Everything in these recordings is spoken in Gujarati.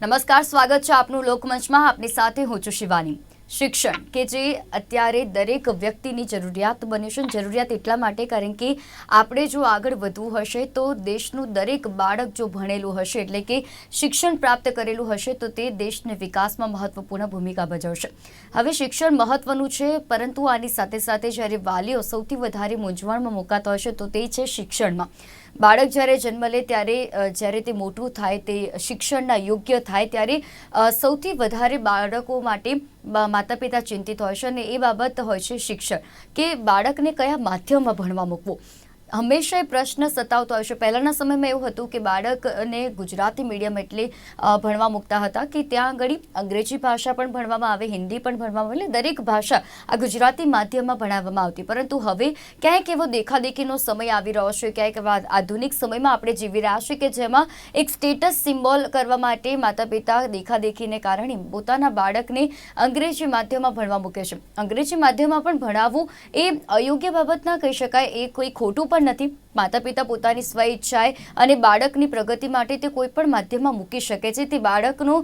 નમસ્કાર, સ્વાગત છે આપનું લોકમંચમાં. આપની સાથે હું છું શિવાની. શિક્ષણ કે જે અત્યારે દરેક વ્યક્તિની જરૂરિયાત બન્યું છે જરૂરિયાત એટલા માટે કારણ કે આપણે જો આગળ વધવું હશે તો દેશનું દરેક બાળક જો ભણેલું હશે, એટલે કે શિક્ષણ પ્રાપ્ત કરેલું હશે, તો તે દેશને વિકાસમાં મહત્વપૂર્ણ ભૂમિકા ભજવશે. હવે શિક્ષણ મહત્વનું છે, પરંતુ આની સાથે સાથે જ્યારે વાલીઓ સૌથી વધારે મૂંઝવણમાં મુકાતા હશે, તો તે છે શિક્ષણમાં. બાળક જ્યારે જન્મ લે ત્યારે જ્યારે તે મોટું થાય, તે શિક્ષણના યોગ્ય થાય ત્યારે સૌથી વધારે બાળકો માટે માતા પિતા ચિંતિત હોય છે અને એ બાબત હોય છે શિક્ષણ. કે બાળકને કયા માધ્યમમાં ભણવા મૂકવું? હંમેશા એ પ્રશ્ન સતાવતો આવ્યો છે. પહેલાંના સમયમાં એવું હતું કે બાળકને ગુજરાતી મીડિયમ એટલે ભણવા મૂકતા હતા કે ત્યાં આગળ અંગ્રેજી ભાષા પણ ભણવામાં આવે, હિન્દી પણ ભણવામાં આવે દરેક ભાષા આ ગુજરાતી માધ્યમમાં ભણાવવામાં આવતી. પરંતુ હવે ક્યાંક એવો દેખાદેખીનો સમય આવી રહ્યો છે, ક્યાંક આધુનિક સમયમાં આપણે જીવી રહ્યા છીએ કે જેમાં એક સ્ટેટસ સિમ્બોલ કરવા માટે માતા પિતા દેખાદેખીને કારણે પોતાના બાળકને અંગ્રેજી માધ્યમમાં ભણવા મૂકે છે. અંગ્રેજી માધ્યમમાં પણ ભણાવવું એ અયોગ્ય બાબત ના કહી શકાય. એ કોઈ ખોટું પણ નથી. માતા પિતા પોતાની સ્વ ઈચ્છાએ અને બાળકની પ્રગતિ માટે તે કોઈ પણ માધ્યમમાં મૂકી શકે છે. તે બાળકનો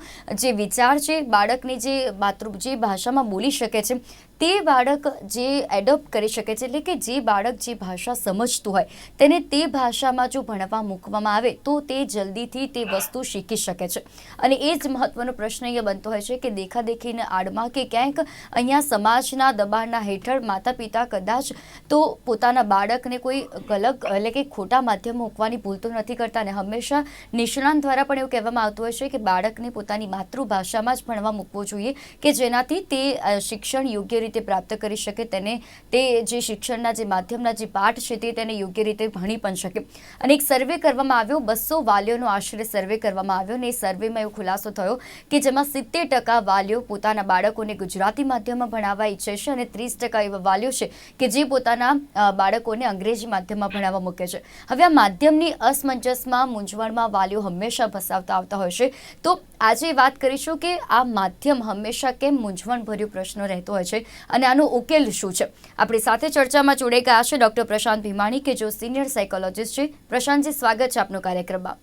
જે વિચાર છે, બાળકની જે માતૃ, જે ભાષામાં બોલી શકે છે, તે બાળક જે એડોપ્ટ કરી શકે છે, એટલે કે જે બાળક જે ભાષા સમજતું હોય, તેને તે ભાષામાં જો ભણવા મૂકવામાં આવે, તો તે જલ્દીથી તે વસ્તુ શીખી શકે છે. અને એ જ મહત્વનો પ્રશ્ન અહીંયા બનતો હોય છે કે દેખાદેખીને આડમાં કે ક્યાંક અહીંયા સમાજના દબાણના હેઠળ માતા પિતા કદાચ તો પોતાના બાળકને કોઈ ગલત એટલે કે ખોટા માધ્યમ મૂકવાની ભૂલ તો નથી કરતા અને હંમેશા નિષ્ણાંત દ્વારા પણ એવું કહેવામાં આવતું હોય છે કે બાળકને પોતાની માતૃભાષામાં જ ભણવા મૂકવું જોઈએ કે જેનાથી તે શિક્ષણ યોગ્ય રીતે પ્રાપ્ત કરી શકે તેને, તે જે શિક્ષણના જે માધ્યમના જે પાઠ છે તે તેને યોગ્ય રીતે ભણી પણ શકે. અને એક સર્વે કરવામાં આવ્યો, બસો વાલીઓનો આશરે સર્વે કરવામાં આવ્યો અને એ સર્વેમાં એવો ખુલાસો થયો કે જેમાં સિત્તેર ટકા વાલીઓ પોતાના બાળકોને ગુજરાતી માધ્યમમાં ભણાવવા ઈચ્છે છે અને ત્રીસ ટકા એવા વાલીઓ છે કે જે પોતાના બાળકોને અંગ્રેજી માધ્યમમાં ભણાવવા મૂકે છે. હવે આ માધ્યમની અસમંજસમાં મૂંઝવણમાં વાલીઓ હંમેશા ફસાવતા આવતા હોય છે. તો આજે વાત કરીશું કે આ માધ્યમ હંમેશા કેમ મૂંઝવણભર્યો પ્રશ્ન રહેતો હોય છે અને આનો ઉકેલ શું છે? આપણી સાથે ચર્ચામાં જોડાઈ ગયા છે ડૉક્ટર પ્રશાંત ભીમાણી કે જો સિનિયર સાયકોલોજિસ્ટ છે. પ્રશાંતજી સ્વાગત છે આપનો કાર્યક્રમમાં.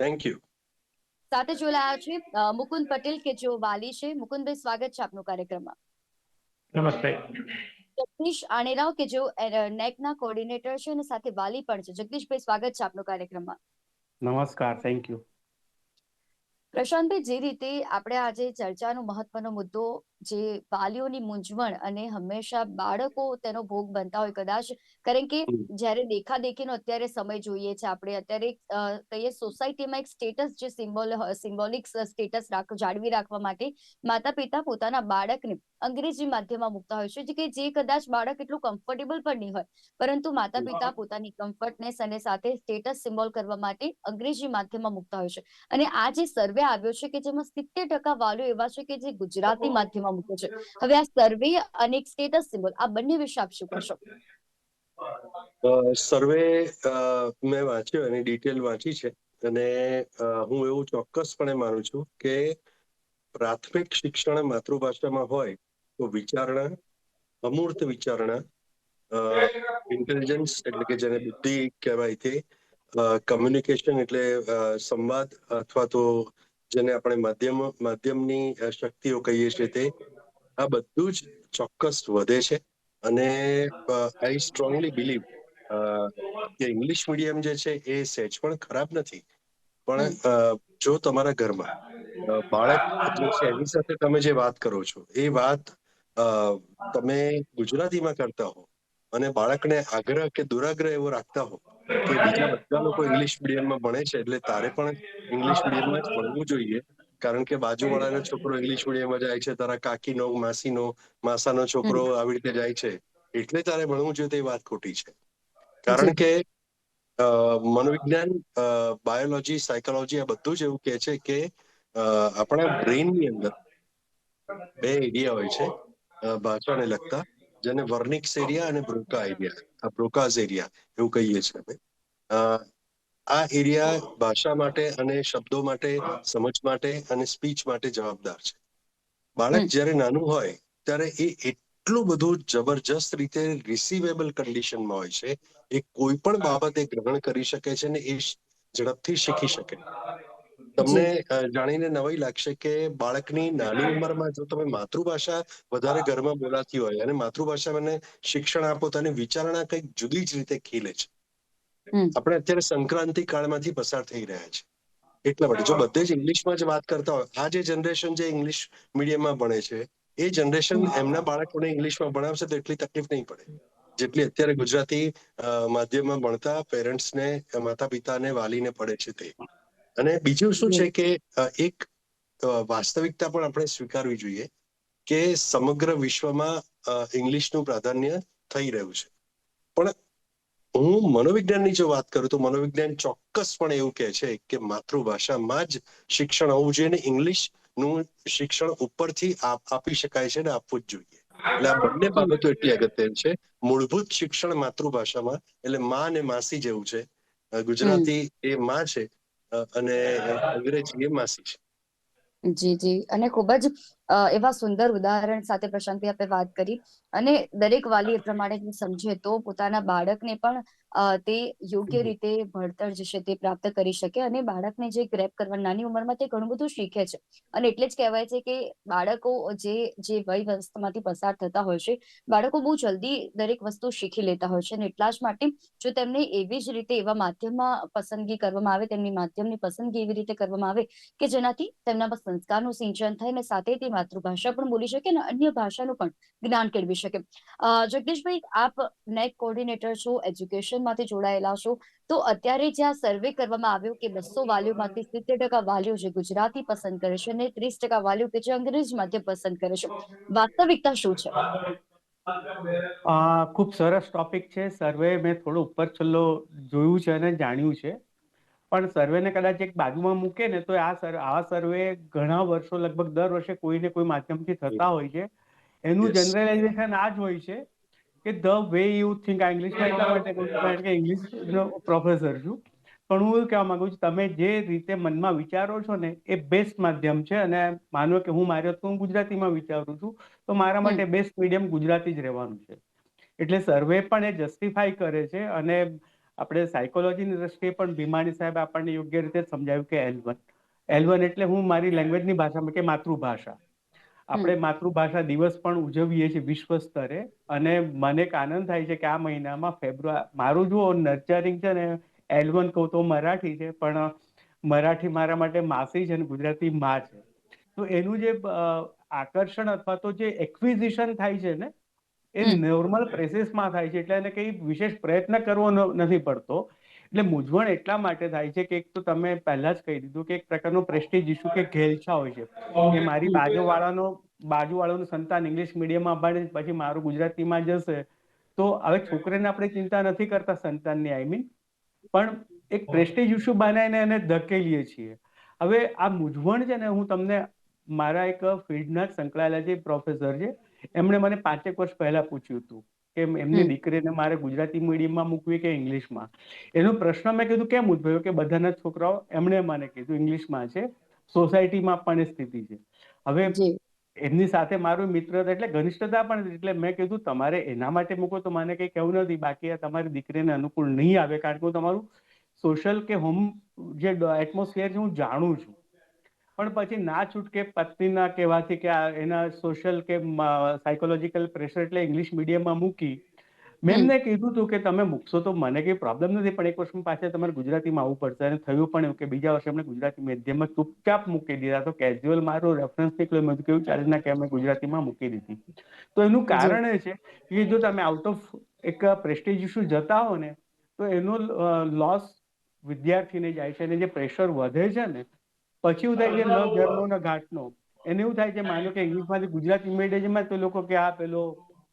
થેન્ક યુ સાથે જોડાયા છે મુકુંદ પટેલ કે જેઓ વાલી છે. મુકુંદભાઈ સ્વાગત છે આપનું કાર્યક્રમમાં. નમસ્તે. જગદીશ આણેરાવ, કે જેઓ નેક નેકના કોઓર્ડિનેટર છે અને સાથે વાલી પણ છે. જગદીશભાઈ, સ્વાગત છે આપનો કાર્યક્રમમાં. નમસ્કાર થેન્ક યુ પ્રશાંતભાઈ જે રીતે આપણે આજે ચર્ચાનો મહત્વનો મુદ્દો જે વાલીઓની મૂંઝવણ અને હંમેશા બાળકો તેનો ભોગ બનતા હોય કદાચ કારણ કે. જ્યારે દેખાદેખીનો અત્યારે સમય જોઈએ છે આપણે અત્યારે કહીએ સોસાયટીમાં એક સ્ટેટસ જે સિમ્બોલ સિમ્બોલિક સ્ટેટસ રાખ જાળવી રાખવા માટે માતા પિતા પોતાના બાળકને અંગ્રેજી માધ્યમમાં મૂકતા હોય છે કે જે કદાચ બાળક એટલું કમ્ફર્ટેબલ પણ નહીં હોય પરંતુ માતા પિતા પોતાની કમ્ફર્ટનેસ અને સાથે સ્ટેટસ સિમ્બોલ કરવા માટે અંગ્રેજી માધ્યમમાં મૂકતા હોય છે અને આ જે સર્વે આવ્યો છે કે જેમાં સિત્તેર ટકા વાલીઓ એવા છે કે જે ગુજરાતી માધ્યમમાં મૂકે છે. હવે આ સર્વે અને એક સ્ટેટસ સિમ્બોલ આ બંને વિશે આપ શું કહેશો? સર્વે મેં વાંચ્યો એની ડિટેલ વાંચી છે. અને હું એવું ચોક્કસપણે માનું છું કે પ્રાથમિક શિક્ષણ માતૃભાષામાં હોય તો વિચારણા અમૂર્ત વિચારણા ઇન્ટેલિજન્સ એટલે કે જેને બુદ્ધિ કહેવાય તે કમ્યુનિકેશન એટલે સંવાદ અથવા તો જેને આપણે માધ્યમ માધ્યમની શક્તિઓ કહીએ છીએ તે આ બધું જ ચોક્કસ વધે છે. અને આઈ સ્ટ્રોંગલી બિલીવ કે ઇંગ્લિશ મીડિયમ જે છે એ સહેજ પણ ખરાબ નથી. પણ જો તમારા ઘરમાં બાળક જે છે એની સાથે તમે જે વાત કરો છો એ વાત તમે ગુજરાતીમાં કરતા હો અને બાળકને આગ્રહ કે દુરાગ્રહ એવો રાખતા હો કે બીજા બધા લોકો ઇંગ્લિશ મીડિયમમાં ભણે છે એટલે તારે પણ ઇંગ્લિશ મીડિયમમાં જ ભણવું જોઈએ. કારણ કે બાજુવાળાનો છોકરો ઇંગ્લિશ મીડિયમમાં જાય છે તારા કાકીનો માસીનો માસાનો છોકરો આવી રીતે જાય છે એટલે તારે ભણવું જોઈએ તે વાત ખોટી છે. કારણ કે મનોવિજ્ઞાન બાયોલોજી સાયકોલોજી આ બધું જ એવું કહે છે કે આપણા બ્રેઇનની અંદર બે એરિયા હોય છે ભાષાને લગતા. જેને વર્નિક્સ એરિયા અને બ્રોકા એરિયા. આ બ્રોકાઝ એરિયા એવું કહીએ છીએ અમે. આ એરિયા ભાષા માટે અને શબ્દો માટે સમજ માટે અને સ્પીચ માટે જવાબદાર છે. બાળક જ્યારે નાનું હોય ત્યારે એ એટલું બધું જબરજસ્ત રીતે રિસીવેબલ કન્ડિશનમાં હોય છે એ કોઈ પણ બાબતે ગ્રહણ કરી શકે છે ને એ ઝડપથી શીખી શકે. તમને જાણીને નવાઈ લાગશે કે બાળકની નાની ઉંમરમાં જો તમે માતૃભાષા વધારે ઘરમાં બોલાતી હોય અને માતૃભાષા મને શિક્ષણ આપો તો એની વિચારણા કંઈક જુદી જ રીતે ખીલે છે. આપણે અત્યારે સંક્રાંતિ કાળમાંથી પસાર થઈ રહ્યા છે. એટલા માટે જો બધે જ ઇંગ્લિશમાં જ વાત કરતા હોય આ જે જનરેશન જે ઇંગ્લિશ મીડિયમમાં ભણે છે એ જનરેશન એમના બાળકોને ઇંગ્લિશમાં ભણાવશે તો એટલી તકલીફ નહીં પડે. જેટલી અત્યારે ગુજરાતી માધ્યમમાં ભણતા પેરેન્ટ્સને માતા પિતાને વાલીને પડે છે તે. અને બીજું શું છે કે એક વાસ્તવિકતા પણ આપણે સ્વીકારવી જોઈએ કે સમગ્ર વિશ્વમાં ઇંગ્લિશનું પ્રાધાન્ય થઈ રહ્યું છે. પણ હું મનોવિજ્ઞાનની જો વાત કરું તો મનોવિજ્ઞાન ચોક્કસપણે એવું કહે છે કે માતૃભાષામાં જ શિક્ષણ હોવું જોઈએ અને ઇંગ્લિશનું શિક્ષણ ઉપરથી આપ- શકાય છે અને આપવું જ જોઈએ. એટલે આ બંને બાબતો એટલી અગત્યની છે. મૂળભૂત શિક્ષણ માતૃભાષામાં એટલે માં અને માસી જેવું છે. ગુજરાતી એ માં છે. અને અંગ્રેજી એ માસી છે. જી જી. અને ખૂબ જ એવા સુંદર ઉદાહરણ સાથે પ્રશાંતિ આપે વાત કરી. અને દરેક વાલી એ પ્રમાણે સમજે તો પોતાના બાળકને પણ તે યોગ્ય રીતે ભણતર જે છે તે પ્રાપ્ત કરી શકે અને બાળકને જે ગ્રેપ કરવા નાની ઉંમરમાં તે ઘણું બધું શીખે છે. અને એટલે જ કહેવાય છે કે બાળકો જે જે વય વ્યવસ્થામાંથી પસાર થતા હોય છે બાળકો બહુ જલ્દી દરેક વસ્તુ શીખી લેતા હોય છે અને એટલા જ માટે જો તેમને એવી જ રીતે એવા માધ્યમમાં પસંદગી કરવામાં આવે તેમની માધ્યમની પસંદગી એવી રીતે કરવામાં આવે કે જેનાથી તેમનામાં સંસ્કારનું સિંચન થાય અને સાથે તે માતૃભાષા પણ બોલી શકે અને અન્ય ભાષાનું પણ જ્ઞાન કેળવી શકે. જગદીશભાઈ, આપ નેક કોર્ડિનેટર છો, એજ્યુકેશનમાંથી જોડાયેલા છો, તો અત્યારે જ્યાં સર્વે કરવામાં આવ્યો કે બસો વાલીઓમાંથી સિત્તેર ટકા વાલીઓ જે ગુજરાતી પસંદ કરે છે અને ત્રીસ ટકા વાલીઓ કે જે અંગ્રેજી માધ્યમ પસંદ કરે છે, વાસ્તવિકતા શું છે? ખૂબ સરસ ટોપિક છે. સર્વે મેં થોડો ઉપર છલ્લો જોયું છે અને જાણ્યું છે. પણ સર્વેને કદાચ એક બાજુમાં મૂકે ને તો આ સર આવા સર્વે ઘણા વર્ષો લગભગ દર વર્ષે કોઈને કોઈ માધ્યમથી થતા હોય છે. એનું જનરલાઇઝેશન આ જ હોય છે કે ધ વે યુ થિંક આ ઇંગ્લિશમાં એટલા માટે કહું કારણ કે ઇંગ્લિશનો પ્રોફેસર છું. પણ હું એવું કહેવા માંગુ છું તમે જે રીતે મનમાં વિચારો છો ને એ બેસ્ટ માધ્યમ છે. અને માનો કે હું મારે તો હું ગુજરાતીમાં વિચારું છું તો મારા માટે બેસ્ટ મીડિયમ ગુજરાતી જ રહેવાનું છે. એટલે સર્વે પણ એ જસ્ટિફાય કરે છે અને આપણે સાયકોલોજીની દ્રષ્ટિએ પણ ભીમાણી સાહેબ આપણને યોગ્ય રીતે સમજાવ્યું કે એલ વન એલ વન એટલે હું મારી લેંગ્વેજની ભાષામાં કે માતૃભાષા. આપણે માતૃભાષા દિવસ પણ ઉજવીએ છીએ વિશ્વ સ્તરે અને મને એક આનંદ થાય છે કે આ મહિનામાં ફેબ્રુઆરી મારું જુઓ નર્ચરિંગ છે ને એલ વન કહું તો મરાઠી છે પણ મરાઠી મારા માટે માસી છે અને ગુજરાતી માં છે. તો એનું જે આકર્ષણ અથવા તો જે એક્વિઝિશન થાય છે ને એ નોર્મલ પ્રેસેસમાં થાય છે એટલે એને કઈ વિશેષ પ્રયત્ન કરવો નથી પડતો. એટલે મૂંઝવણ એટલા માટે થાય છે કે એક તો તમે પહેલા જ કહી દીધું કે એક પ્રકારનો પ્રેસ્ટીજ ઇસ્યુ કે ઘેલછા હોય છે. કે મારી બાજુવાળાનો બાજુવાળાનું સંતાન ઇંગ્લિશ મીડિયમમાં ભણે પછી મારું ગુજરાતીમાં જશે. તો હવે છોકરીને આપણે ચિંતા નથી કરતા સંતાનની આઈ મીન પણ એક પ્રેસ્ટીજ ઇસ્યુ બનાવીને એને ધકેલીએ છીએ. હવે આ મૂંઝવણ છે ને હું તમને મારા એક ફિલ્ડના જ સંકળાયેલા જે પ્રોફેસર છે એમણે મને પાંચેક વર્ષ પહેલા પૂછ્યું હતું કે એમની દીકરીને મારે ગુજરાતી મીડિયમમાં મૂકવી કે ઇંગ્લિશમાં? એનો પ્રશ્ન મેં કીધું કેમ ઉદ્ભવ્યો કે બધાના છોકરાઓ એમણે મને કીધું ઇંગ્લિશમાં છે સોસાયટીમાં પણ સ્થિતિ છે. હવે એમની સાથે મારું મિત્ર એટલે ઘનિષ્ઠતા પણ એટલે મેં કીધું તમારે એના માટે મૂકો તો મને કંઈ કહેવું નથી બાકી આ તમારી દીકરીને અનુકૂળ નહીં આવે કારણ કે હું તમારું સોશિયલ કે હોમ જે એટમોસ્ફિયર છે હું જાણું છું. પણ પછી ના છૂટકે પત્નીના કહેવાથી કે એના સોશિયલ કે સાયકોલોજીકલ પ્રેશર એટલે ઇંગ્લિશ મીડિયમમાં મૂકી. મેં એમને કીધું હતું કે તમે મૂકશો તો મને કઈ પ્રોબ્લેમ નથી પણ એક વર્ષ પાછળ તમારે ગુજરાતીમાં આવવું પડશે. અને થયું પણ એવું કે બીજા વર્ષે અમને ગુજરાતી મીડિયમમાં ચૂપચાપ મૂકી દીધા. તો કેઝ્યુઅલ મારો રેફરન્સ નીકળ્યો મેં કેવું ચાલે ના કે અમે ગુજરાતીમાં મૂકી દીધી. તો એનું કારણ એ છે કે જો તમે આઉટ ઓફ એક પ્રેસ્ટેજ ઇસ્યુ જતા હો ને તો એનો લોસ વિદ્યાર્થીને જાય છે અને જે પ્રેશર વધે છે ને પછી એવું થાય કે ન ઘરનો ન ઘાટનો. એને એવું થાય કે માનો કે ઇંગ્લિશમાંથી ગુજરાતી મીડિયમમાં તો લોકો કે આ પેલો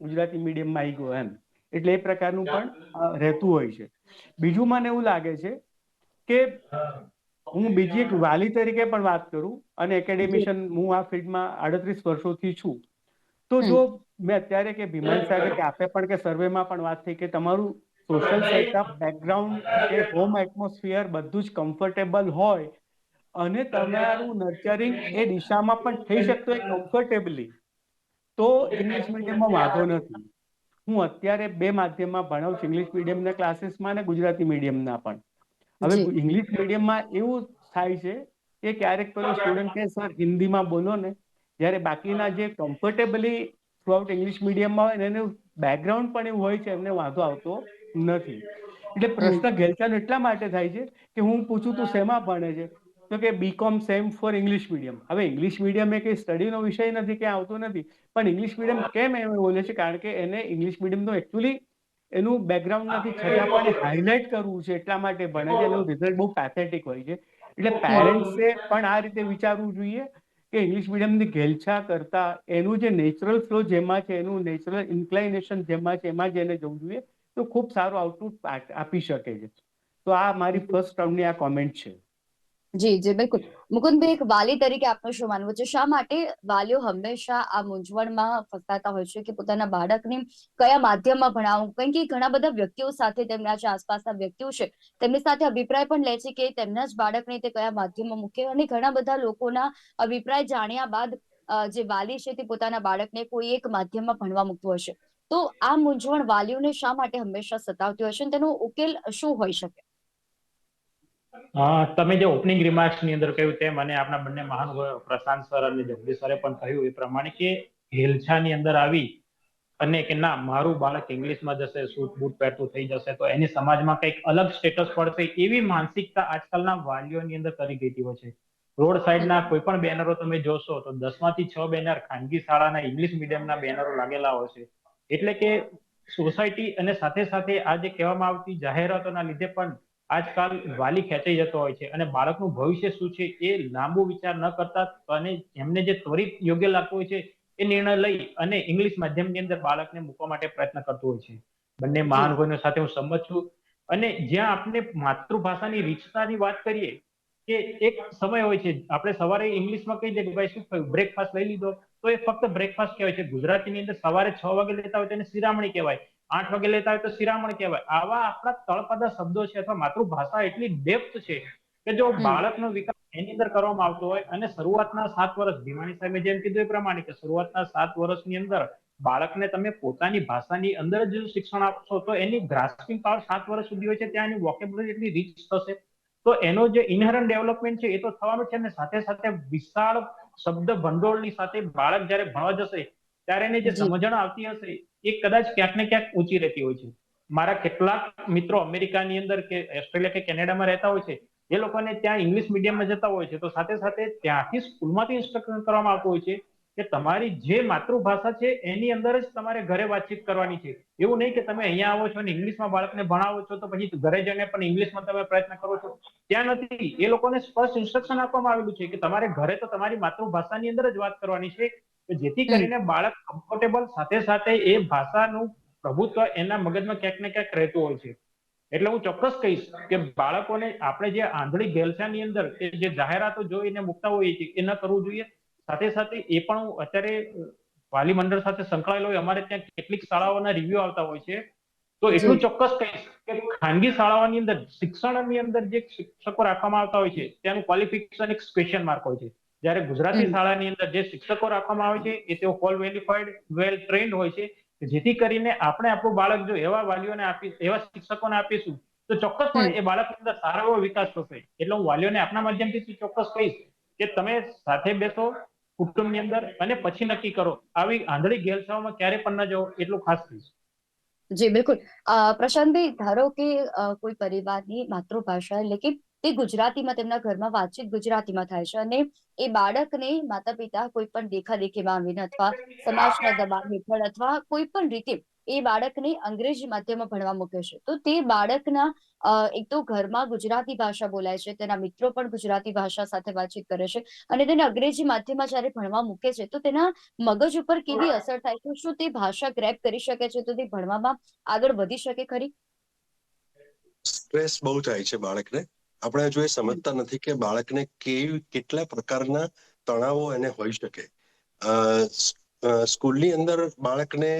ગુજરાતી મીડિયમમાં આવી ગયો એમ. એટલે એ પ્રકારનું પણ રહેતું હોય છે. બીજું મને એવું લાગે છે કે હું બીજી એક વાલી તરીકે પણ વાત કરું અને એકેડેમિશન હું આ ફિલ્ડમાં આડત્રીસ વર્ષોથી છું. તો જો મેં અત્યારે કે ભીમાન સાહેબ કે આપે પણ કે સર્વેમાં પણ વાત થઈ કે તમારું સોશિયલ સેટઅપ બેકગ્રાઉન્ડ કે હોમ એટમોસ્ફિયર બધું જ કમ્ફર્ટેબલ હોય અને તમારું નર્ચરિંગ એ દિશામાં પણ થઈ શકતું હોય કમ્ફર્ટેબલી તો ઇંગ્લિશ મીડિયમમાં વાંધો નથી. હું અત્યારે બે માધ્યમમાં ભણાવું છું. ઇંગ્લિશ મીડિયમના ક્લાસીસમાં અને ગુજરાતી મીડિયમના પણ. હવે ઇંગ્લિશ મીડિયમમાં એવું થાય છે કે ક્યારેક પેલો સ્ટુડન્ટ કે સર હિન્દીમાં બોલો ને. જ્યારે બાકીના જે કમ્ફર્ટેબલી થ્રુઆઉટ ઇંગ્લિશ મીડિયમમાં હોય એને બેકગ્રાઉન્ડ પણ એવું હોય છે એમને વાંધો આવતો નથી. એટલે પ્રશ્ન ઘેલછાનો એટલા માટે થાય છે કે હું પૂછું તું શેમાં ભણે છે? તો કે BCom sem four English medium હવે ઇંગ્લિશ મીડિયમ એ કંઈ સ્ટડીનો વિષય નથી કે આવતો નથી. પણ ઇંગ્લિશ મીડિયમ કેમ એમ બોલે છે? કારણ કે એને ઇંગ્લિશ મીડિયમનું એકચ્યુઅલી એનું બેકગ્રાઉન્ડ નથી. છતાં પણ હાઇલાઇટ કરવું છે. એટલા માટે ભણે છે. એનું રિઝલ્ટ બહુ પેથેટિક હોય છે. એટલે પેરેન્ટ્સે પણ આ રીતે વિચારવું જોઈએ કે ઇંગ્લિશ મીડિયમની ઘેલછા કરતા એનું જે નેચરલ ફ્લો જેમાં છે, એનું નેચરલ ઇન્ક્લાઇનેશન જેમાં છે, એમાં જ એને જવું જોઈએ, તો ખૂબ સારું આઉટપુટ આપી શકે છે. તો આ મારી ફર્સ્ટ ટર્મની આ કોમેન્ટ છે. જી જી, બિલકુલ. મુકુંદભાઈ, એક વાલી તરીકે આપનું શું માનવું છે? શા માટે વાલીઓ હંમેશા આ મૂંઝવણમાં ફસાતા હોય છે કે પોતાના બાળકને કયા માધ્યમમાં ભણાવવું કારણ કે ઘણા બધા વ્યક્તિઓ સાથે તેમના જે આસપાસના વ્યક્તિઓ છે, તેમની સાથે અભિપ્રાય પણ લે છે કે તેમના જ બાળકને તે કયા માધ્યમમાં મૂકે અને ઘણા બધા લોકોના અભિપ્રાય જાણ્યા બાદ જે વાલી છે તે પોતાના બાળકને કોઈ એક માધ્યમમાં ભણવા મૂકતું હશે. તો આ મૂંઝવણ વાલીઓને શા માટે હંમેશા સતાવતી હોય છે તેનો ઉકેલ શું હોઈ શકે? તમે જે ઓપનિંગ રિમાર્ક્સની અંદર કહ્યું તેમ અને આપણા બંને મહાનુભાવો પ્રશાંત સર અને જગદીશ સરે પણ કહ્યું એ પ્રમાણે કે હેલછાની અંદર આવી અને કે ના, મારું બાળક ઇંગ્લિશમાં જશે, સૂટ બૂટ પહેરતું થઈ જશે, તો એની સમાજમાં કંઈક અલગ સ્ટેટસ પડશે એવી માનસિકતા આજકાલના વાલીઓની અંદર કરી ગઈ હોય છે. રોડ સાઈડના કોઈ પણ બેનરો તમે જોશો તો દસમાંથી છ બેનર ખાનગી શાળાના ઇંગ્લિશ મીડિયમના બેનરો લાગેલા હોય છે. એટલે કે સોસાયટી અને સાથે સાથે આ જે કહેવામાં આવતી જાહેરાતોના લીધે પણ આજકાલ વાલી ખેંચાઈ જતો હોય છે અને બાળકનું ભવિષ્ય શું છે એ લાંબુ વિચાર ન કરતા અને એમને જે ત્વરિત યોગ્ય લાગતું હોય છે એ નિર્ણય લઈ અને ઇંગ્લિશ માધ્યમની અંદર બાળકને મૂકવા માટે પ્રયત્ન કરતો હોય છે. બંને મહાનુભાઈઓ સાથે હું સંમત છું. અને જ્યાં આપણે માતૃભાષાની રીચતાની વાત કરીએ કે એક સમય હોય છે આપણે સવારે ઇંગ્લિશમાં કહી દે કે ભાઈ શું થયું? બ્રેકફાસ્ટ લઈ લીધો. તો એ ફક્ત બ્રેકફાસ્ટ કહેવાય છે. ગુજરાતીની અંદર સવારે છ વાગે લેતા હોય તેને શિરામણી કહેવાય. આઠ વાગે લેતા હોય તો શિરામણ કહેવાય. આવા આપણા તળપદા શબ્દો છે અથવા માતૃભાષા એટલી ડેપ્થ છે કે જો બાળકનો વિકાસ એની અંદર કરવામાં આવતો હોય અને શરૂઆતના સાત વર્ષ ભીમાણી સાહેબે જેમ કીધું એ પ્રમાણે કે શરૂઆતના સાત વર્ષની અંદર બાળકને તમે પોતાની ભાષાની અંદર જ શિક્ષણ આપશો તો એની ગ્રાસ્પિંગ પાવર સાત વર્ષ સુધી હોય છે ત્યાં એની વોકેબ્યુલરી એટલી રીચ થશે. તો એનો જે ઇનહરન્ટ ડેવલપમેન્ટ છે એ તો થવાનું છે અને સાથે સાથે વિશાળ શબ્દ ભંડોળની સાથે બાળક જ્યારે ભણવા જશે ત્યારે એને જે. સમજણ આવતી હશે એ કદાચ ક્યાંક ને ક્યાંક ઊંચી રહેતી હોય છે. મારા કેટલાક મિત્રો અમેરિકાની અંદર કે ઓસ્ટ્રેલિયા કે કેનેડામાં રહેતા હોય છે, એ લોકોને ત્યાં ઇંગ્લિશ મીડિયમમાં જતા હોય છે. તો સાથે સાથે ત્યાંથી સ્કૂલમાંથી ઇન્સ્ટ્રક્શન કરવામાં આવતું હોય છે કે તમારી જે માતૃભાષા છે, એની અંદર જ તમારે ઘરે વાતચીત કરવાની છે. એવું નહીં કે તમે અહીંયા આવો છો અને ઇંગ્લિશમાં બાળકને ભણાવો છો, તો પછી ઘરે જઈને પણ ઇંગ્લિશમાં તમે પ્રયત્ન કરો છો. ત્યાં નથી. એ લોકોને સ્પષ્ટ ઇન્સ્ટ્રક્શન આપવામાં આવેલું છે કે તમારે ઘરે તો તમારી માતૃભાષાની અંદર જ વાત કરવાની છે. કે જેથી કરીને બાળક કમ્ફર્ટેબલ સાથે સાથે એ ભાષાનું પ્રભુત્વ એના મગજમાં ક્યાંક ને ક્યાંક રહેતું હોય છે. એટલે હું ચોક્કસ કહીશ કે બાળકોને આપણે જે આંધળી ભેલસાની અંદર કે જે જાહેરાતો જોઈને મૂકતા હોઈએ છીએ એ ન કરવું જોઈએ. સાથે સાથે એ પણ હું અત્યારે વાલી મંડળ સાથે સંકળાયેલો હોય અમારે ત્યાં કેટલીક શાળાઓના રિવ્યુ આવતા હોય છે. તો એટલું ચોક્કસ કહીશ કે ખાનગી શાળાઓની અંદર શિક્ષણની અંદર જે શિક્ષકો રાખવામાં આવતા હોય છે ત્યાંનું ક્વોલિફિકેશન એક ક્વેશ્ચન માર્ક હોય છે. જ્યારે ગુજરાતી શાળાની અંદર જે શિક્ષકો રાખવામાં આવે છે એ તેઓ કોલ વેલિફાઈડ વેલ ટ્રેન્ડ હોય છે. જેથી કરીને આપણે આપણું બાળક જો એવા વાલીઓને આપી એવા શિક્ષકોને આપીશું તો ચોક્કસપણે. એ બાળકની અંદર સારો એવો વિકાસ થશે. એટલે હું વાલીઓને આપના માધ્યમથી ચોક્કસ કહીશ કે તમે સાથે બેસો કુટુંબની અંદર અને પછી નક્કી કરો. આવી આંધળી ગેલછાઓમાં ક્યારે પણ ન જાઓ એટલું ખાસ કહીશ. જી બિલકુલ. પ્રશાંતભાઈ ધારો કે કોઈ પરિવારની માતૃભાષા એટલે કે તે ગુજરાતીમાં, તેમના ઘરમાં વાતચીત ગુજરાતીમાં થાય છે અને એ બાળકને માતા પિતા કોઈ પણ દેખાદેખીમાં આવીને અથવા સમાજના દબાણ હેઠળ અથવા કોઈ પણ રીતે એ બાળકને અંગ્રેજી માધ્યમમાં ભણવા મૂકે છે. તો તે બાળકના એક તો ઘરમાં ગુજરાતી ભાષા બોલાય છે, તેના મિત્રો પણ ગુજરાતી ભાષા સાથે વાતચીત કરે છે અને તેને અંગ્રેજી માધ્યમમાં જ્યારે ભણવા મૂકે છે, તો તેના મગજ ઉપર કેવી અસર થાય છે, શું તે ભાષા ગ્રેપ કરી શકે છે, તો તે ભણવામાં આગળ વધી શકે ખરી? સ્ટ્રેસ બહુ થાય છે બાળકને. આપણે હજુ એ સમજતા નથી કે બાળકને કેવી કેટલા પ્રકારના તણાવો એને હોઈ શકે. સ્કૂલની અંદર બાળકને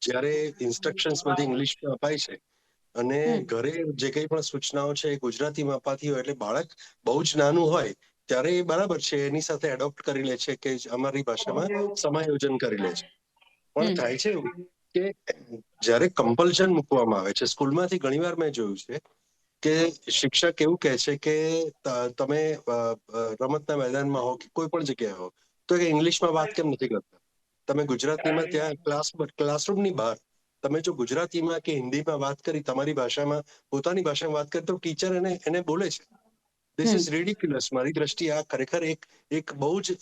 જ્યારે ઇન્સ્ટ્રક્શન્સ બધી ઇંગ્લિશમાં અપાય છે અને ઘરે જે કંઈ પણ સૂચનાઓ છે એ ગુજરાતીમાં અપાતી હોય એટલે બાળક બહુ જ નાનું હોય ત્યારે એ બરાબર છે એની સાથે એડોપ્ટ કરી લે છે કે અમારી ભાષામાં સમાયોજન કરી લે છે. પણ થાય છે કે જ્યારે કમ્પલ્શન મૂકવામાં આવે છે સ્કૂલમાંથી ઘણીવાર મેં જોયું છે કે શિક્ષક એવું કહે છે કે તમે રમતના મેદાનમાં હો કે કોઈ પણ જગ્યાએ હો તો કે ઇંગ્લિશમાં વાત કેમ નથી કરતા? તમે ગુજરાતીમાં ત્યાં ક્લાસ ક્લાસરૂમની બહાર તમે જો ગુજરાતીમાં કે હિન્દીમાં વાત કરી તમારી ભાષામાં પોતાની ભાષામાં વાત કરી તો ટીચર એને એને બોલે છે. ધીસ ઇઝ રેડિક્યુલસ મારી દ્રષ્ટિએ આ ખરેખર એક એક બહુ જ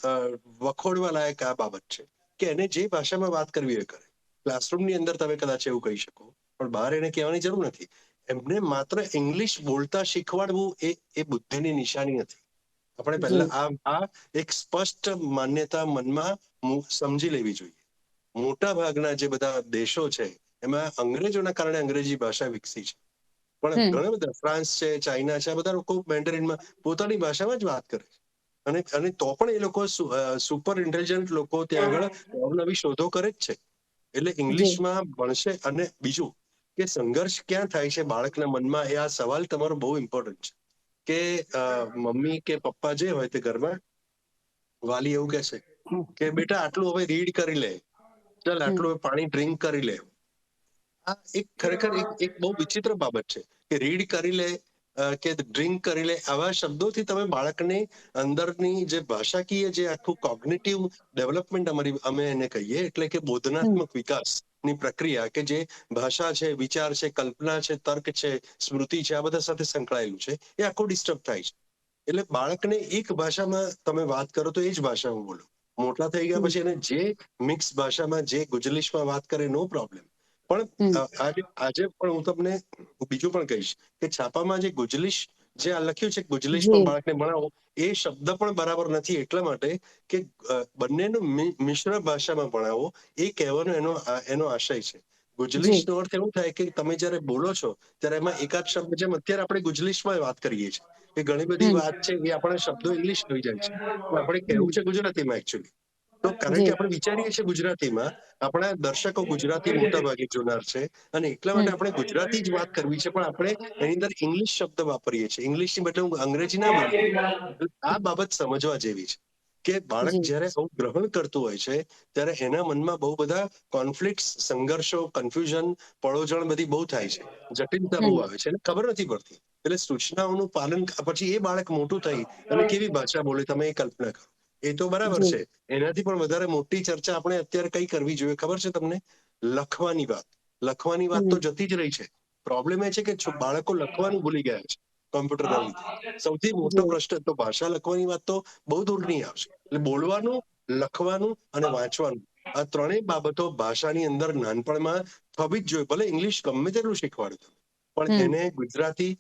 વખોડવા લાયક આ બાબત છે કે એને જે ભાષામાં વાત કરવી એ કરે. ક્લાસરૂમની અંદર તમે કદાચ એવું કહી શકો પણ બહાર એને કહેવાની જરૂર નથી. એમને માત્ર ઇંગ્લિશ બોલતા શીખવાડવું એ એ બુદ્ધિની નિશાની નથી. આપણે પહેલા આ આ એક સ્પષ્ટ માન્યતા મનમાં સમજી લેવી જોઈએ. મોટા ભાગના જે બધા દેશો છે એમાં અંગ્રેજોના કારણે અંગ્રેજી ભાષા વિકસી છે. પણ ઘણા બધા ફ્રાન્સ છે ચાઇના છે આ બધા લોકો મેન્ડરીનમાં પોતાની ભાષામાં જ વાત કરે છે. અને અને તો પણ એ લોકો સુપર ઇન્ટેલિજન્ટ લોકો ત્યાં આગળ નવી શોધો કરે જ છે. એટલે ઇંગ્લિશમાં ભણશે અને બીજું કે સંઘર્ષ ક્યાં થાય છે બાળકના મનમાં એ આ સવાલ તમારો બહુ ઇમ્પોર્ટન્ટ છે. કે મમ્મી કે પપ્પા જે હોય તે ઘરમાં વાલી એવું કહેશે કે બેટા આટલું હવે રીડ કરી લે, ચાલ આટલું હવે પાણી ડ્રિંક કરી લે. આ એક ખરેખર એક બહુ વિચિત્ર બાબત છે કે રીડ કરી લે કે ડ્રિંક કરી લે આવા શબ્દોથી તમે બાળકને અંદરની જે ભાષાકીય જે આખું કોગ્નેટિવ ડેવલપમેન્ટ અમારી અમે એને કહીએ એટલે કે બોધનાત્મક વિકાસની પ્રક્રિયા કે જે ભાષા છે વિચાર છે કલ્પના છે તર્ક છે સ્મૃતિ છે આ બધા સાથે સંકળાયેલું છે એ આખું ડિસ્ટર્બ થાય છે. એટલે બાળકને એક ભાષામાં તમે વાત કરો તો એ જ ભાષામાં બોલો. મોટા થઈ ગયા પછી એને જે મિક્સ ભાષામાં જે ગુજલિશમાં વાત કરે નો પ્રોબ્લેમ પણ આજે આજે પણ હું તમને બીજું પણ કહીશ કે છાપામાં જે ગુજલિશ જે આ લખ્યું છે ગુજલિશ પણ બાળકને ભણાવો એ શબ્દ પણ બરાબર નથી એટલા માટે કે બંનેનું મિશ્ર ભાષામાં ભણાવો એ કહેવાનો એનો એનો આશય છે. ગુજલિશ નો અર્થ એવું થાય કે તમે જ્યારે બોલો છો ત્યારે એમાં એકાદ શબ્દ જેમ અત્યારે આપણે ગુજલિશમાં વાત કરીએ છીએ કે ઘણી બધી વાત છે એ આપણા શબ્દો ઇંગ્લિશ થઈ જાય છે. આપણે કહેવું છે ગુજરાતીમાં એકચ્યુઅલી તો કારણ કે આપણે વિચારીએ છીએ ગુજરાતીમાં આપણા દર્શકો ગુજરાતી મોટા ભાગે જોનાર છે અને એટલા માટે આપણે ગુજરાતી જ વાત કરવી છે પણ આપણે એની અંદર ઇંગ્લિશ શબ્દ વાપરીએ છીએ. ઇંગ્લિશની બદલે હું અંગ્રેજી ના બોલું આ બાબત સમજવા જેવી છે કે બાળક. જ્યારે આવું ગ્રહણ કરતું હોય છે ત્યારે એના મનમાં બહુ બધા કોન્ફ્લિક્ટ સંઘર્ષો કન્ફ્યુઝન પળોજણ બધી બહુ થાય છે. જટિલતા બહુ આવે છે ખબર નથી પડતી. એટલે સૂચનાઓનું પાલન પછી એ બાળક મોટું થઈ અને કેવી ભાષા બોલે તમે એ કલ્પના કરો. એ તો બરાબર છે. એનાથી પણ વધારે મોટી ચર્ચા આપણે અત્યારે કઈ કરવી જોઈએ. ખબર છે તમને? લખવાની વાત. લખવાની વાત તો જતી જ રહી છે. પ્રોબ્લેમ એ છે કે બાળકો લખવાનું ભૂલી ગયા છે કોમ્પ્યુટરના લીધે સૌથી મોટો પ્રશ્ન તો ભાષા લખવાની વાત તો બહુ દૂરની આવશે. એટલે બોલવાનું લખવાનું અને વાંચવાનું. આ ત્રણેય બાબતો ભાષાની અંદર નાનપણમાં થવી જ જોઈએ. ભલે ઇંગ્લિશ ગમે તેટલું શીખવાડ્યું તમે. પણ. એને ગુજરાતી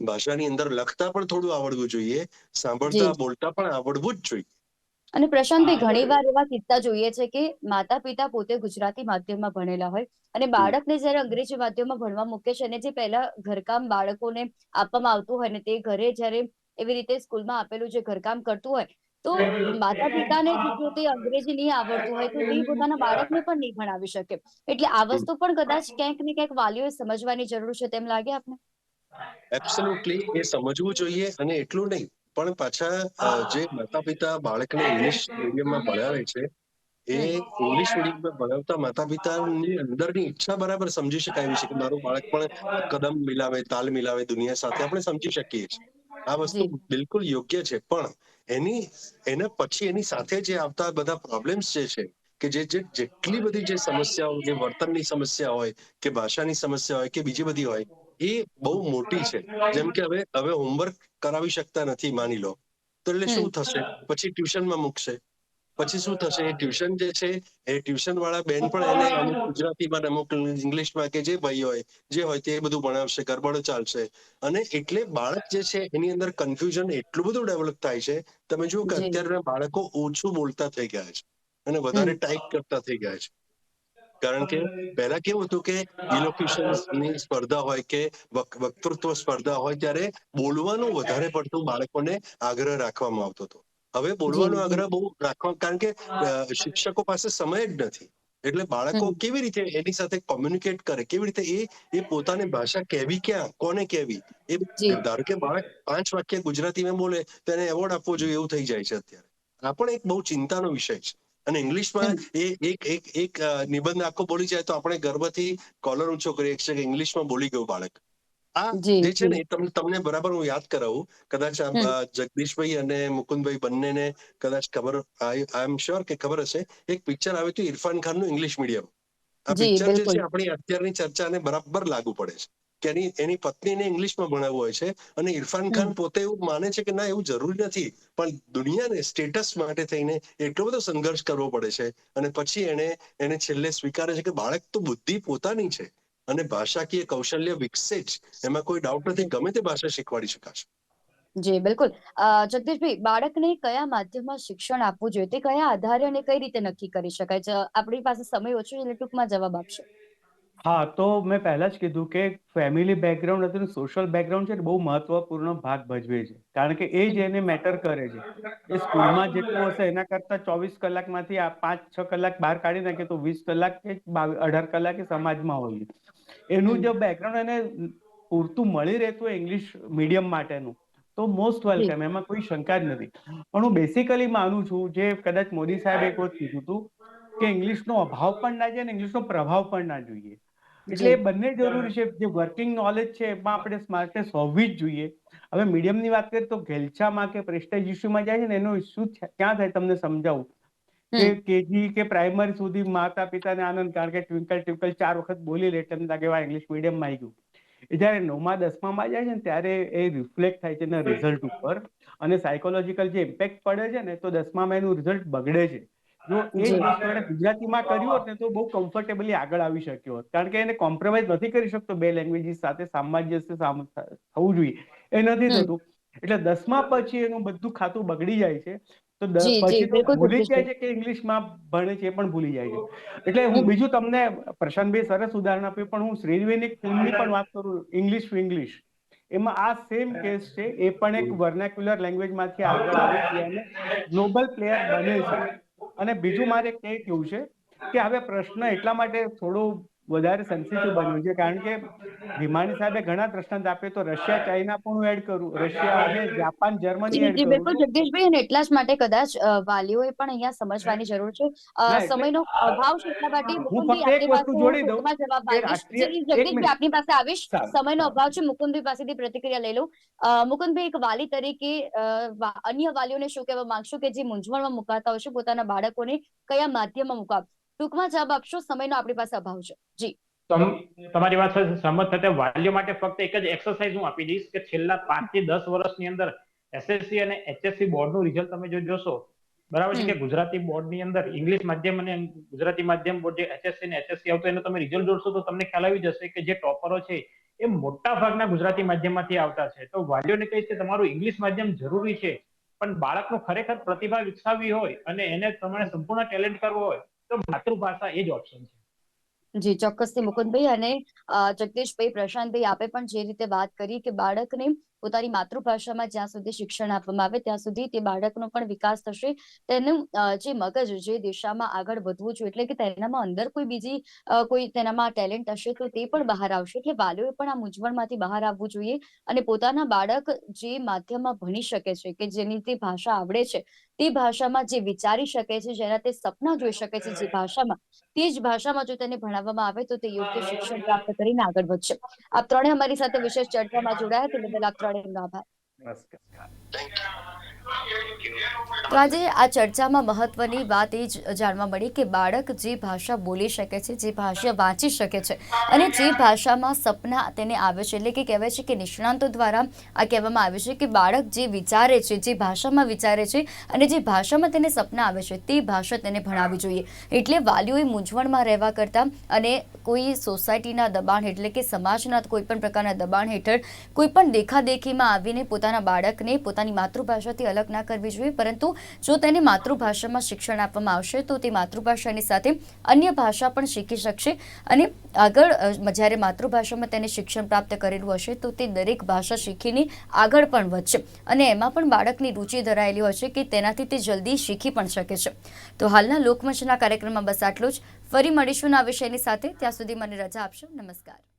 ભાષાની અંદર લખતા પણ થોડું આવડવું જોઈએ સાંભળતા બોલતા પણ આવડવું જ જોઈએ. અને પ્રશાંતભાઈ ઘણી વાર એવા કિસ્સા જોઈએ છે કે માતા પિતા પોતે ગુજરાતી માધ્યમમાં ભણેલા હોય અને બાળકને જયારે અંગ્રેજી માધ્યમમાં ભણવા મૂકે છે અને જે પહેલા ઘરકામ બાળકોને આપવામાં આવતું હોય ને તે ઘરે જ્યારે એવી રીતે સ્કૂલમાં આપેલું જે ઘરકામ કરતું હોય તો માતા પિતાને જ તે અંગ્રેજી નહીં આવડતું હોય તો તે પોતાના બાળકને પણ નહીં ભણાવી શકે. એટલે આ વસ્તુ પણ કદાચ ક્યાંક ને ક્યાંક વાલીઓએ સમજવાની જરૂર છે તેમ લાગે આપને? એબ્સોલ્યુટલી એ સમજવું જોઈએ અને એટલું નહીં. પણ પાછા જે માતા પિતા બાળકને ઇંગ્લિશ મીડિયમમાં ભણાવે છે એ ઇંગ્લિશ મીડિયમમાં ભણાવતા માતા પિતાની અંદરની ઈચ્છા બરાબર સમજી શકાય એવી છે કે મારું બાળક પણ કદમ મિલાવે તાલ મિલાવે દુનિયા સાથે. આપણે સમજી શકીએ છીએ. આ વસ્તુ બિલકુલ યોગ્ય છે. પણ એની એના પછી એની સાથે જે આવતા બધા પ્રોબ્લેમ્સ જે છે કે જે જે જેટલી બધી જે સમસ્યાઓ જે વર્તનની સમસ્યા હોય કે ભાષાની સમસ્યા હોય કે બીજી બધી હોય એ બહુ મોટી છે. જેમ કે હવે હવે હોમવર્ક કરાવી શકતા નથી માની લો. તો એટલે શું થશે? પછી ટ્યુશનમાં મૂકશે. પછી શું થશે? એ ટ્યુશન જે છે એ ટ્યુશન વાળા બેન પણ એને અમુક ગુજરાતીમાં અમુક ઇંગ્લિશમાં કે જે ભાઈ હોય જે હોય તે બધું ભણાવશે ગરબડો ચાલશે. અને એટલે બાળક જે છે એની અંદર કન્ફ્યુઝન એટલું બધું ડેવલપ થાય છે તમે જુઓ કે અત્યારના બાળકો ઓછું બોલતા થઈ ગયા છે. અને વધારે ટાઈપ કરતા થઈ ગયા છે. કારણ કે પહેલા કેવું હતું કે ઇલોક્યુશનની સ્પર્ધા હોય કે વક્તૃત્વ સ્પર્ધા હોય ત્યારે બોલવાનું વધારે પડતું બાળકોને આગ્રહ રાખવામાં આવતો હતો. હવે બોલવાનો આગ્રહ બહુ રાખવા કારણ કે શિક્ષકો પાસે સમય જ નથી. એટલે બાળકો કેવી રીતે એની સાથે કોમ્યુનિકેટ કરે કેવી રીતે એ એ પોતાની ભાષા કહેવી ક્યાં કોને કહેવી? એ ધારો કે બાળક પાંચ વાક્ય ગુજરાતીમાં બોલે તેને એવોર્ડ આપવો જોઈએ એવું થઈ જાય છે અત્યારે. આ પણ એક બહુ ચિંતાનો વિષય છે. અને ઇંગ્લિશમાં એ એક એક એક નિબંધ આખો બોલી જાય તો આપણે ગર્વથી કોલર ઊંચો કરીએ છીએ કે ઇંગ્લિશમાં બોલી ગયું બાળક. આ જે છે ને તમને તમને બરાબર હું યાદ કરાવું. કદાચ જગદીશભાઈ અને મુકુંદભાઈ બંનેને કદાચ ખબર આઈ એમ શ્યોર કે ખબર હશે. એક પિક્ચર આવ્યું હતું ઇરફાન ખાનનું ઇંગ્લિશ મીડિયમ. આ પિક્ચર જે છે આપણી અત્યારની ચર્ચાને બરાબર લાગુ પડે છે. કે એની એની પત્નીને ઇંગ્લિશમાં ભણાવવું હોય છે અને ઇરફાન ખાન પોતે એવું માને છે કે ના એવું જરૂરી નથી. પણ દુનિયાને સ્ટેટસ માટે થઈને એટલો બધો સંઘર્ષ કરવો પડે છે અને પછી એને એને છેલ્લે સ્વીકારે છે કે બાળક તો બુદ્ધિ પોતાની છે અને ભાષાકીય કૌશલ્ય વિકસે જ. એમાં કોઈ ડાઉટ નથી. ગમે તે ભાષા શીખવાડી શકાશે. જી બિલકુલ. જગદીશભાઈ બાળકને કયા માધ્યમમાં શિક્ષણ આપવું જોઈએ? તે કયા આધારે અને કઈ રીતે નક્કી કરી શકાય? છે આપણી પાસે સમય ઓછો એટલે ટૂંકમાં જવાબ આપશો. હા, તો મેં પહેલા જ કીધું કે ફેમિલી બેકગ્રાઉન્ડ હતું સોશિયલ બેકગ્રાઉન્ડ છે ને બહુ મહત્વપૂર્ણ ભાગ ભજવે છે. કારણ કે એ જ એને મેટર કરે છે. એ સ્કૂલમાં જેટલું હશે એના કરતા ચોવીસ કલાકમાંથી આ પાંચ, છ કલાક બહાર કાઢી નાખે તો વીસ કલાક કે અઢાર કલાક એ સમાજમાં હોય એનું જો બેકગ્રાઉન્ડ એને પૂરતું મળી રહેતું હોય ઇંગ્લિશ મીડિયમ માટેનું, તો મોસ્ટ વેલકમ એમાં કોઈ શંકા જ નથી. પણ હું બેસિકલી માનું છું, જે કદાચ મોદી સાહેબ એક વખત કીધું હતું કે ઇંગ્લિશનો અભાવ પણ ના જોઈએ અને ઇંગ્લિશનો પ્રભાવ પણ ના જોઈએ. એટલે બંને જરૂરી છે. જે વર્કિંગ નોલેજ છે એમાં આપણે સ્માર્ટનેસ હોવી જ જોઈએ. હવે મીડિયમની વાત કરીએ તો ઘેલછામાં કે પ્રેસ્ટેજ ઇસ્યુમાં જાય છે ને એનો ઇસ્યુ ક્યાં થાય તમને સમજાવું? કે કેજી કે પ્રાઇમરી સુધી માતા પિતાને આનંદ કારણ કે ટ્વિંકલ ટ્વિંકલ ચાર વખત બોલી લે એટલે લાગે વા ઇંગ્લિશ મીડિયમમાં આવી ગયું. એ જ્યારે નવમા દસમામાં જાય છે ને ત્યારે એ રિફ્લેક્ટ થાય છે એના રિઝલ્ટ ઉપર. અને સાયકોલોજીકલ જે ઇમ્પેક્ટ પડે છે ને તો દસમામાં એનું રિઝલ્ટ બગડે છે. જો એ જ. જી. વસ્તુ એને ગુજરાતીમાં કર્યું હોત ને તો બહુ કમ્ફર્ટેબલી આગળ આવી શક્યો હોત. કારણ કે એને કોમ્પ્રોમાઇઝ નથી કરી શકતો બે લેંગ્વેજીસ સાથે સામાજ્ય સામ- થવું જોઈએ. એ નથી થતું. એટલે દસમા પછી એનું બધું ખાતું બગડી જાય છે. તો પછી તો ભૂલી જાય છે. કે ઇંગ્લિશમાં ભણે છે એ પણ ભૂલી જાય છે. એટલે હું બીજું તમને પ્રશાંતભાઈ સરસ ઉદાહરણ આપ્યું પણ હું શ્રીદેવીની ફિલ્મની પણ વાત કરું ઇંગ્લિશ ટુ ઇંગ્લિશ એમાં આ સેમ કેસ છે. એ પણ એક વર્નેક્યુલર લેંગ્વેજમાંથી આગળ આવે છે અને ગ્લોબલ પ્લેયર બને છે. અને બીજું મારે એ કેવું છે કે હવે પ્રશ્ન એટલા માટે થોડો વધારે સેન્સિટિવ બન્યું છે. કારણ કે ભીમાણી સાહેબે ઘણા દ્રષ્ટાંત આપે તો રશિયા ચાઇના પણ હું એડ કરું. રશિયા અને જાપાન જર્મની એડ કરું બિલકુલ. જગદીશભાઈ અને એટલા જ માટે કદાચ વાલીઓએ પણ અહીંયા સમજવાની જરૂર છે. સમયનો અભાવ છે એટલા માટે હું ફક્ત એક વસ્તુ જોડી દઉં. જગદીશભાઈ આપની પાસે આવીશ. સમયનો અભાવ છે. મુકુંદભાઈ પાસેથી પ્રતિક્રિયા લઈ લઉં. મુકુંદભાઈ એક વાલી તરીકે અન્ય વાલીઓને શું કહેવા માંગશો કે જે મૂંઝવણમાં મુકાતા હોય છે પોતાના બાળકોને કયા માધ્યમમાં મુકાવ? ટૂંકમાં જવાબ આપશો સમયનો આપણી પાસે અભાવ છે. જી. તમારી વાત સાથે સહમત થતા વાલીઓ માટે ફક્ત એક જ એક્સરસાઇઝ હું આપી દઈશ કે છેલ્લા પાંચથી દસ વર્ષની અંદર એસએસસી અને એચએસસી બોર્ડનું રિઝલ્ટ તમે જો જોશો બરાબર છે કે ગુજરાતી બોર્ડની અંદર ઇંગ્લિશ માધ્યમ અને ગુજરાતી માધ્યમ બોર્ડ જે એચએસસી અને એચએસસી આવતો એનો તમે રિઝલ્ટ જોશો તો તમને ખ્યાલ આવી જશે કે જે ટોપરો છે એ મોટા ભાગના ગુજરાતી માધ્યમમાંથી આવતા છે. તો વાલીઓને કહીશ કે તમારું ઇંગ્લિશ માધ્યમ જરૂરી છે પણ બાળકનું ખરેખર પ્રતિભા વિકસાવવી હોય અને એને તમારે સંપૂર્ણ ટેલેન્ટ કરવો હોય તો માતૃભાષા એ જ ઓપ્શન છે. જી, ચોક્કસથી મુકુંદભાઈ અને જગદીશભાઈ પ્રશાંતભાઈ આપે પણ જે રીતે વાત કરી કે બાળકને પોતાની માતૃભાષામાં જ્યાં સુધી શિક્ષણ આપવામાં આવે, ત્યાં સુધી તે બાળકનો પણ વિકાસ થશે. તેનું જે મગજ જે દિશામાં આગળ વધવું જોઈએ એટલે કે તેનામાં અંદર કોઈ બીજી કોઈ તેનામાં ટેલેન્ટ હશે તો તે પણ બહાર આવશે. એટલે વાલીઓએ પણ આ મૂંઝવણમાંથી બહાર આવવું જોઈએ અને પોતાના બાળક જે માધ્યમમાં ભણી શકે છે કે જેની તે ભાષા આવડે છે, તે ભાષામાં જે વિચારી શકે છે, જેના તે સપના જોઈ શકે છે જે ભાષામાં, તે જ ભાષામાં જો તેને ભણાવવામાં આવે તો તે યોગ્ય શિક્ષણ પ્રાપ્ત કરીને આગળ વધશે. આપ ત્રણે અમારી સાથે વિશેષ ચર્ચામાં જોડાયા. તે બદલ આપ starting all that. Let's go. Thank you. તો આજે આ ચર્ચામાં મહત્વની વાત એ જાણવા મળી કે બાળક જે ભાષા બોલી શકે છે, જે ભાષા વાંચી શકે છે અને જે ભાષામાં સપના તેને આવે છે એટલે કે કહેવાય છે કે નિષ્ણાંતો દ્વારા આ કહેવામાં આવે છે કે બાળક જે વિચારે છે, જે ભાષામાં વિચારે છે અને જે ભાષામાં તેને સપના આવે છે તે ભાષા તેને ભણાવવી જોઈએ. એટલે વાલીઓએ મૂંઝવણમાં રહેવા કરતાં અને કોઈ સોસાયટીના દબાણ એટલે કે સમાજના કોઈપણ પ્રકારના દબાણ હેઠળ કોઈપણ દેખાદેખીમાં આવીને પોતાના બાળકને પોતાની માતૃભાષાથી અલગ ના કરવી જોઈએ. પરંતુ જો તેને માતૃભાષામાં શિક્ષણ આપવામાં આવશે, તો તે માતૃભાષાની સાથે અન્ય ભાષા પણ શીખી શકશે. અને આગળ જ્યારે માતૃભાષામાં તેને શિક્ષણ પ્રાપ્ત કરેલું હશે, તો તે દરેક ભાષા શીખીને આગળ પણ વધશે. અને એમાં પણ બાળકની રુચિ ધરાયેલી હોય છે કે તેનાથી તે જલ્દી શીખી પણ શકે છે. તો હાલના લોકમંચના કાર્યક્રમમાં બસ આટલું જ. ફરી મળીશું આ વિષયની સાથે. ત્યાં સુધી મને રજા આપશો. નમસ્કાર.